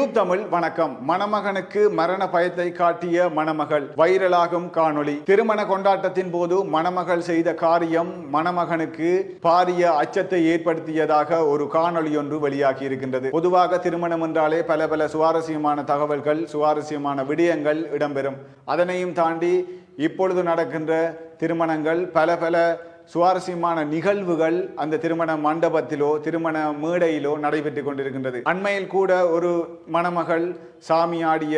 Tube Tamil வணக்கம். மணமகனுக்கு மரண பயத்தை காட்டிய மணமகள் வைரலாகும் காணொளி. திருமண கொண்டாட்டத்தின் போது மணமகள் செய்த காரியம் மணமகனுக்கு பாரிய அச்சத்தை ஏற்படுத்தியதாக ஒரு காணொளி ஒன்று வெளியாகி இருக்கின்றது. பொதுவாக திருமணம் என்றாலே பல பல சுவாரஸ்யமான தகவல்கள் சுவாரஸ்யமான விடயங்கள் இடம்பெறும். அதனையும் தாண்டி இப்பொழுது நடக்கின்ற திருமணங்கள் பல பல சுவாரஸ்யமான நிகழ்வுகள் அந்த திருமண மண்டபத்திலோ திருமண மேடையிலோ நடைபெற்று கொண்டிருக்கின்றது. அண்மையில் கூட ஒரு மணமகள் சாமி ஆடிய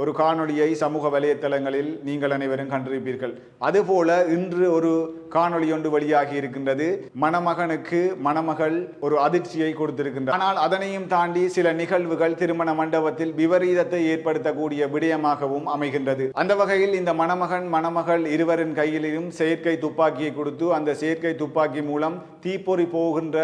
ஒரு காணொளியை சமூக வலைத்தளங்களில் நீங்கள் அனைவரும் கண்டிருப்பீர்கள். அதுபோல இன்று ஒரு காணொளி ஒன்று வெளியாகி இருக்கின்றது. மணமகனுக்கு மணமகள் ஒரு அதிர்ச்சியை கொடுத்திருக்கின்றார். ஆனால் அதனையும் தாண்டி சில நிகழ்வுகள் திருமண மண்டபத்தில் விபரீதத்தை ஏற்படுத்தக்கூடிய விடயமாகவும் அமைகின்றது. அந்த வகையில் இந்த மணமகன் மணமகள் இருவரின் கையிலும் செயற்கை துப்பாக்கியை கொடுத்து அந்த செயற்கை துப்பாக்கி மூலம் தீப்பொறி போகின்ற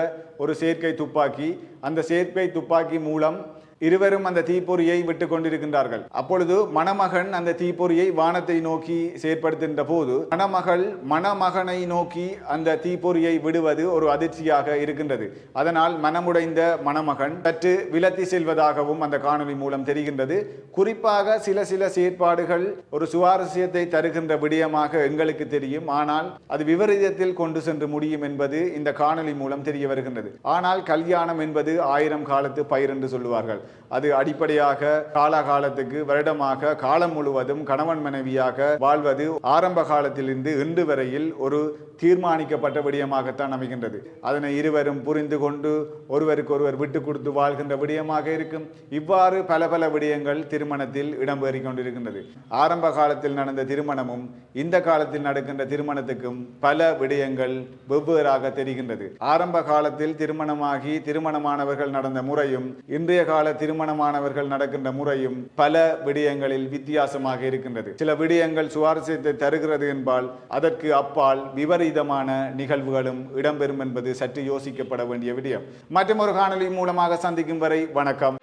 ஒரு செயற்கை துப்பாக்கி. அந்த செயற்கை துப்பாக்கி மூலம் இருவரும் அந்த தீப்பொறியை விட்டு கொண்டிருக்கின்றார்கள். அப்பொழுது மணமகன் அந்த தீப்பொறியை வானத்தை நோக்கி செயற்படுத்துகின்ற போது மணமகள் மணமகனை நோக்கி அந்த தீப்பொறியை விடுவது ஒரு அதிர்ச்சியாக இருக்கின்றது. அதனால் மனமுடைந்த மணமகன் சற்று விலத்தி செல்வதாகவும் அந்த காணொளி மூலம் தெரிகின்றது. குறிப்பாக சில சில செயற்பாடுகள் ஒரு சுவாரஸ்யத்தை தருகின்ற விடயமாக எங்களுக்கு தெரியும். ஆனால் அது விபரீதத்தில் கொண்டு சென்று முடியும் என்பது இந்த காணொளி மூலம் தெரிய வருகின்றது. ஆனால் கல்யாணம் என்பது ஆயிரம் காலத்து பயிர் என்று சொல்லுவார்கள். அது அடிப்படையாக காலகாலத்துக்கு வருடமாக காலம் முழுவதும் கணவன் மனைவியாக வாழ்வது ஆரம்ப காலத்திலிருந்து இன்று வரையில் ஒரு தீர்மானிக்கப்பட்ட விடயமாகத்தான் அமைகின்றது. அதனை இருவரும் புரிந்து கொண்டு ஒருவருக்கு ஒருவர் விட்டு கொடுத்து வாழ்கின்ற விடயமாக இருக்கும். இவ்வாறு பல பல விடயங்கள் திருமணத்தில் இடம்பெறிக் கொண்டிருக்கின்றது. ஆரம்ப காலத்தில் நடந்த திருமணமும் இந்த காலத்தில் நடக்கின்ற திருமணத்துக்கும் பல விடயங்கள் வெவ்வேறாக தெரிகின்றது. ஆரம்ப காலத்தில் திருமணமாகி திருமணமானவர்கள் நடந்த முறையும் இன்றைய கால திருமணமானவர்கள் நடக்கின்ற முறையும் பல விடயங்களில் வித்தியாசமாக இருக்கின்றது. சில விடயங்கள் சுவாரஸ்யத்தை தருகிறது என்பால் அதற்கு அப்பால் விபரீதமான நிகழ்வுகளும் இடம்பெறும் என்பது சற்று யோசிக்கப்பட வேண்டிய விடயம். மற்றும் ஒரு காணொலி மூலமாக சந்திக்கும் வரை வணக்கம்.